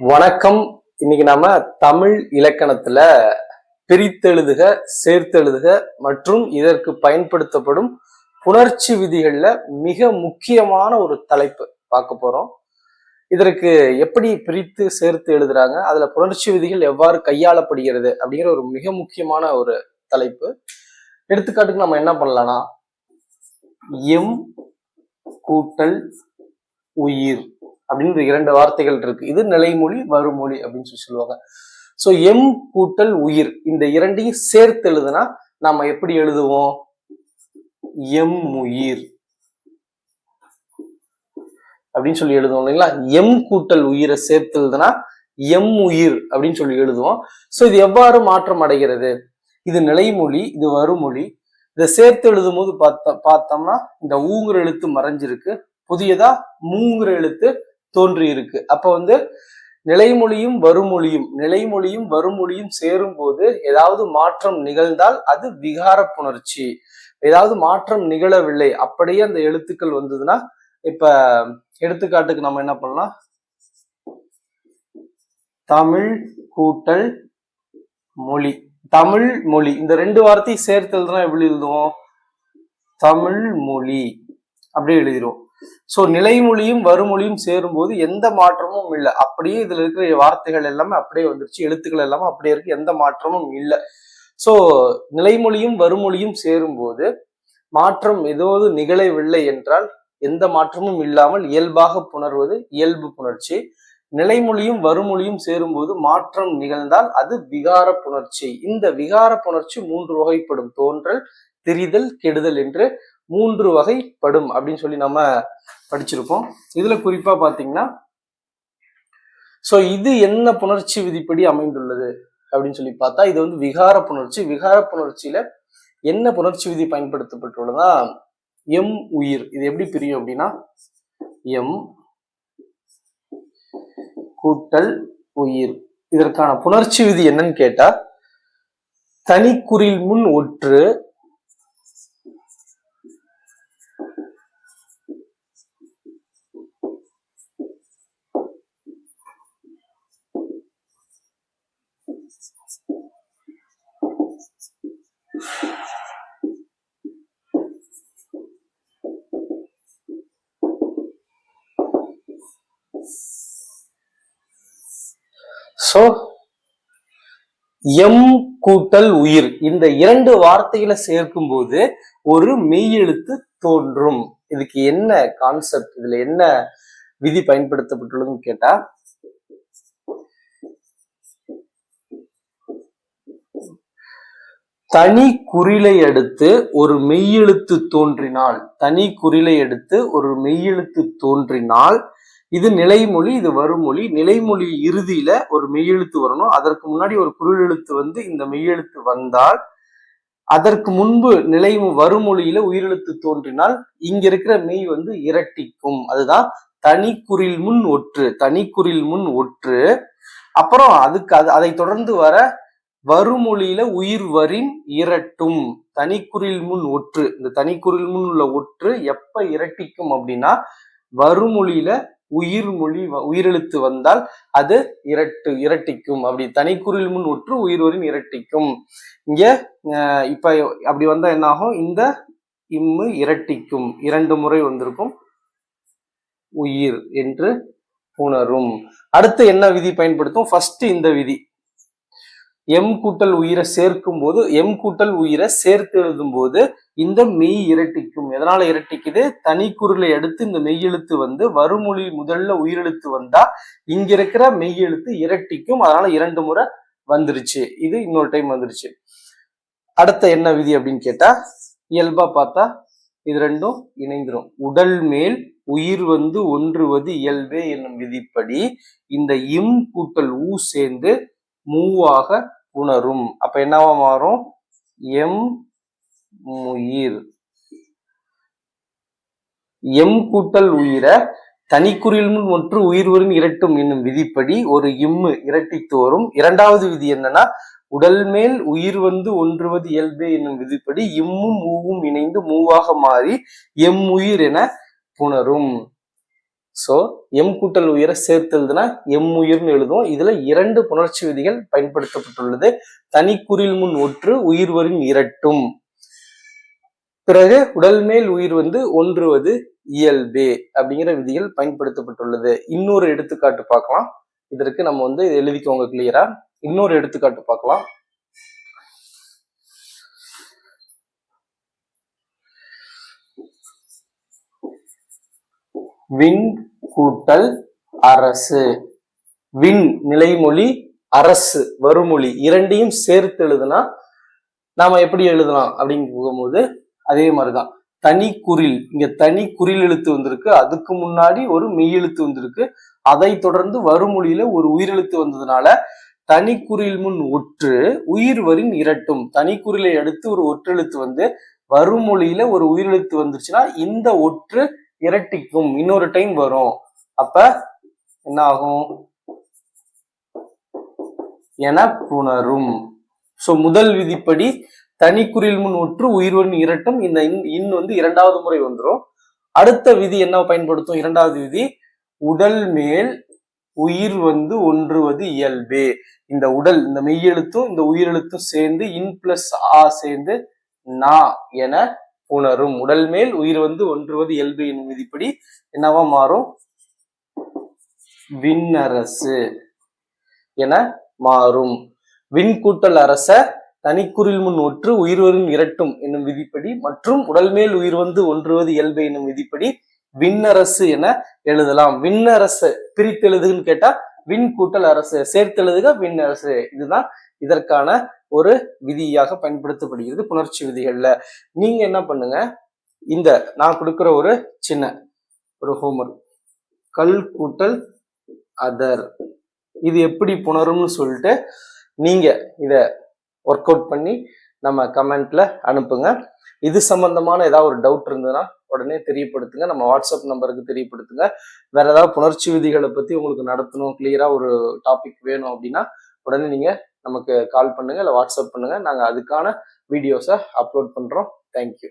வணக்கம். இன்னைக்கு நாம தமிழ் இலக்கணத்துல பிரித்தெழுதுக சேர்த்தெழுதுக மற்றும் இதற்கு பயன்படுத்தப்படும் புணர்ச்சி விதிகள்ல மிக முக்கியமான ஒரு தலைப்பு பார்க்க போறோம். இதற்கு எப்படி பிரித்து சேர்த்து எழுதுறாங்க அதுல புணர்ச்சி விதிகள் எவ்வாறு கையாளப்படுகிறது அப்படிங்கிற ஒரு மிக முக்கியமான ஒரு தலைப்பு. எடுத்துக்காட்டுக்கு நம்ம என்ன பண்ணலாம்னா எம் கூட்டல் உயிர். அப்படின்னு இரண்டு வார்த்தைகள் இருக்கு. இது நிலைமொழி வருமொழி அப்படின்னு சொல்லி சொல்லுவாங்க. ஸோ எம் கூட்டல் உயிர் இந்த இரண்டையும் சேர்த்து எழுதுனா நாம எப்படி எழுதுவோம்? எம் உயிர். அப்படின்னு சொல்லி எழுதுவோம் இல்லைங்களா? எம் கூட்டல் உயிரை சேர்த்து எழுதுனா எம் உயிர் அப்படின்னு சொல்லி எழுதுவோம். ஸோ இது எவ்வாறு மாற்றம் அடைகிறது? இது நிலைமொழி இது வருமொழி இதை சேர்த்து எழுதும் போது பார்த்தோம்னா இந்த ஊங்குற எழுத்து மறைஞ்சிருக்கு. புதியதா மூங்குற எழுத்து தோன்றி இருக்கு அப்ப வந்து நிலைமொழியும் வருமொழியும் நிலைமொழியும் வருமொழியும் சேரும் போது ஏதாவது மாற்றம் நிகழ்ந்தால் அது விகார புணர்ச்சி ஏதாவது மாற்றம் நிகழவில்லை. அப்படியே அந்த எழுத்துக்கள் வந்ததுன்னா இப்ப எடுத்துக்காட்டுக்கு நம்ம என்ன பண்ணலாம்? தமிழ் கூட்டல் மொழி. தமிழ் மொழி. இந்த ரெண்டு வார்த்தையும் சேர்த்து எழுதுனா எப்படி எழுதுவோம்? தமிழ் மொழி. அப்படியே எழுதிடுவோம் ஸோ நிலைமொழியும் வறுமொழியும் சேரும்போது எந்த மாற்றமும் இல்லை. அப்படியே இதில் இருக்கிற வார்த்தைகள் எல்லாமே அப்படியே வந்துருச்சு. எழுத்துக்கள் எல்லாமே அப்படியே இருக்கு. எந்த மாற்றமும் இல்லை. ஸோ நிலைமொழியும் வறுமொழியும் சேரும்போது மாற்றம் ஏதாவது நிகழவில்லை என்றால் எந்த மாற்றமும் இல்லாமல் இயல்பாக புணர்வது இயல்பு புணர்ச்சி. நிலைமொழியும் வறுமொழியும் சேரும்போது மாற்றம் நிகழ்ந்தால் அது விகார புணர்ச்சி. இந்த விகார புணர்ச்சி மூன்று வகைப்படும். தோன்றல் திரிதல் கெடுதல் என்று மூன்று வகைப்படும் அப்படின்னு சொல்லி நம்ம படிச்சிருப்போம். இதுல குறிப்பா பாத்தீங்கன்னா சோ இது என்ன புணர்ச்சி விதிப்படி அமைந்துள்ளது அப்படின்னு சொல்லி பார்த்தா இது வந்து விகார புணர்ச்சி. விகார புணர்ச்சியில என்ன புணர்ச்சி விதி பயன்படுத்தப்பட்டுள்ளதா எம் உயிர். இது எப்படி பிரியும் அப்படின்னா எம் கூட்டல் உயிர். இதற்கான புணர்ச்சி விதி என்னன்னு கேட்டா தனிக்குறில் முன் ஒற்று ஸோ எம் கூட்டல் உயிர். இந்த இரண்டு வார்த்தைகளை சேர்க்கும் போது ஒரு மெய்யெழுத்து தோன்றும். இதுக்கு என்ன கான்செப்ட் இதுல என்ன விதி பயன்படுத்தப்பட்டுள்ளதுன்னு கேட்டா தனி குறிலை அடுத்து ஒரு மெய்யெழுத்து தோன்றினால் தனி குறிலை அடுத்து ஒரு மெய்யெழுத்து தோன்றினால் இது நிலைமொழி இது வருமொழி. நிலைமொழி இறுதியில ஒரு மெய்யெழுத்து வரணும். அதற்கு முன்னாடி ஒரு குரல் எழுத்து வந்து இந்த மெய்யெழுத்து வந்தால் அதற்கு முன்பு நிலை வருமொழியில உயிரெழுத்து தோன்றினால் இங்க இருக்கிற மெய் வந்து இரட்டிக்கும். அதுதான் தனிக்குறில் முன் ஒற்று. தனிக்குறில் முன் ஒற்று. அப்புறம் அதுக்கு அது அதை தொடர்ந்து வர வருமொழியில உயிர் வரின் இரட்டும். தனிக்குறில் முன் ஒற்று. இந்த தனிக்குறில் முன் உள்ள ஒற்று எப்ப இரட்டிக்கும் அப்படின்னா வருமொழியில உயிர் மொழி உயிரெழுத்து வந்தால் அது இரட்டு இரட்டிக்கும். அப்படி தனிக்குறில் முன் ஒற்று உயிர்வரின் இரட்டிக்கும். இங்க இப்ப அப்படி வந்தா என்ன ஆகும் இந்த இம்மு இரட்டிக்கும். இரண்டு முறை வந்திருக்கும். உயிர் என்று உணரும் அடுத்து என்ன விதி பயன்படுத்தும்? ஃபர்ஸ்ட் இந்த விதி. எம் கூட்டல் உயிரை சேர்க்கும் போது எம் கூட்டல் உயிரை சேர்த்து எழுதும் போது இந்த மெய் இரட்டிக்கும். எதனால இரட்டிக்குது? தனி குரலை அடுத்து இந்த மெய்யெழுத்து வந்து வருமொழி முதல்ல உயிரெழுத்து வந்தா இங்க இருக்கிற மெய்யெழுத்து இரட்டிக்கும். அதனால இரண்டு முறை வந்துருச்சு. இது இன்னொரு டைம் வந்துருச்சு. அடுத்த என்ன விதி அப்படின்னு கேட்டா இயல்பா பார்த்தா இது ரெண்டும் இணைந்துரும். உடல் மேல் உயிர் வந்து ஒன்றுவது இயல்பே என்னும் விதிப்படி இந்த இம் கூட்டல் ஊ சேர்ந்து மூவாக உணரும். அப்ப என்னவா மாறும்? எம் உயிர் எம் கூட்டல் உயிரை தனிக்குறில் முன் ஒன்று உயிர் வரும் இரட்டும் என்னும் விதிப்படி ஒரு இம்மு இரட்டித்து வரும் இரண்டாவது விதி என்னன்னா உடல் மேல் உயிர் வந்து ஒன்றுவது இயல்பே என்னும் விதிப்படி இம்மும் மூவும் இணைந்து மூவாக மாறி எம் உயிர் என புணரும். ஸோ எம் கூட்டல் உயிரை சேர்த்து எழுதுனா எம் உயிர்னு எழுதுவோம். இதுல இரண்டு புணர்ச்சி விதிகள் பயன்படுத்தப்பட்டுள்ளது. தனிக்குறில் முன் ஒற்று உயிர்வரின் இரட்டும். பிறகு உடல் மேல் உயிர் வந்து ஒன்றுவது இயல்பே அப்படிங்கிற விதிகள் பயன்படுத்தப்பட்டுள்ளது. இன்னொரு எடுத்துக்காட்டு பார்க்கலாம். இதற்கு நம்ம வந்து எழுதிக்கோங்க கிளியரா இன்னொரு எடுத்துக்காட்டு பார்க்கலாம். விண் கூட்டல் அரசு. வின் நிலைமொழி அரசு வருமொழி இரண்டையும் சேர்த்து எழுதுனா நாம எப்படி எழுதலாம் அப்படின்னு போகும்போது அதே மாதிரிதான். தனி குறில் இங்க தனி குறில் எழுத்து வந்திருக்கு அதுக்கு முன்னாடி ஒரு மெய்யெழுத்து வந்திருக்கு. அதை தொடர்ந்து வருமொழியில ஒரு உயிரெழுத்து வந்ததுனால தனி குரில் முன் ஒற்று உயிர் வரின் இரட்டும். தனி குரிலை அடுத்து ஒரு ஒற்றெழுத்து வந்து வருமொழியில ஒரு உயிரெழுத்து வந்துருச்சுன்னா இந்த ஒற்று இரட்டிக்கும். இன்னொரு டைம் வரும். அப்ப என்ன ஆகும் என புணரும் சோ முதல் விதிப்படி தனிக்குறில் முன் ஒற்று உயிர்வன் இரட்டும். இந்த இன் வந்து இரண்டாவது முறை வந்துரும். அடுத்த விதி என்ன பயன்படுத்தும்? இரண்டாவது விதி உடல் மேல் உயிர் வந்து ஒன்றுவது இயல்பே. இந்த உடல் இந்த மெய்யெழுத்தும் இந்த உயிரெழுத்தும் சேர்ந்து இன் பிளஸ் ஆ சேர்ந்து நா என உணரும். உடல் மேல் உயிர் வந்து ஒன்றுவது இயல்பு என்னும் விதிப்படி என்னவா மாறும்? விண்ணரசு என மாறும். விண்கூட்டல் அரச தனிக்குறில் முன் ஒற்று உயிர்வரின் இரட்டும் என்னும் விதிப்படி மற்றும் உடல் மேல் உயிர் வந்து ஒன்றுவது இயல்பு என்னும் விதிப்படி விண்ணரசு என எழுதலாம். விண்ணரசு பிரித்தெழுதுன்னு கேட்டா விண் கூட்டல் அரசு சேர்த்தெழுதுக விண்ணரசு. இதுதான் இதற்கான ஒரு விதியாக பயன்படுத்தப்படுகிறது புணர்ச்சி விதிகள்ல. நீங்க என்ன பண்ணுங்க? இந்த நான் கொடுக்குற ஒரு சின்ன ஒரு ஹோம்ஒர்க் கல் கூட்டல் அதர் இது எப்படி புணரும்னு சொல்லிட்டு நீங்க இத ஒர்க் அவுட் பண்ணி நம்ம கமெண்ட்ல அனுப்புங்க. இது சம்பந்தமான ஏதாவது ஒரு டவுட் இருந்ததுன்னா உடனே தெரியப்படுத்துங்க. நம்ம வாட்ஸ்அப் நம்பருக்கு தெரியப்படுத்துங்க. வேற ஏதாவது புணர்ச்சி விதிகளை பத்தி உங்களுக்கு நடத்தணும் கிளியரா ஒரு டாபிக் வேணும் அப்படின்னா உடனே நீங்க நமக்கு கால் பண்ணுங்க இல்லை வாட்ஸ்அப் பண்ணுங்க. நாங்கள் அதுக்கான வீடியோஸை அப்லோட் பண்றோம். தேங்க்யூ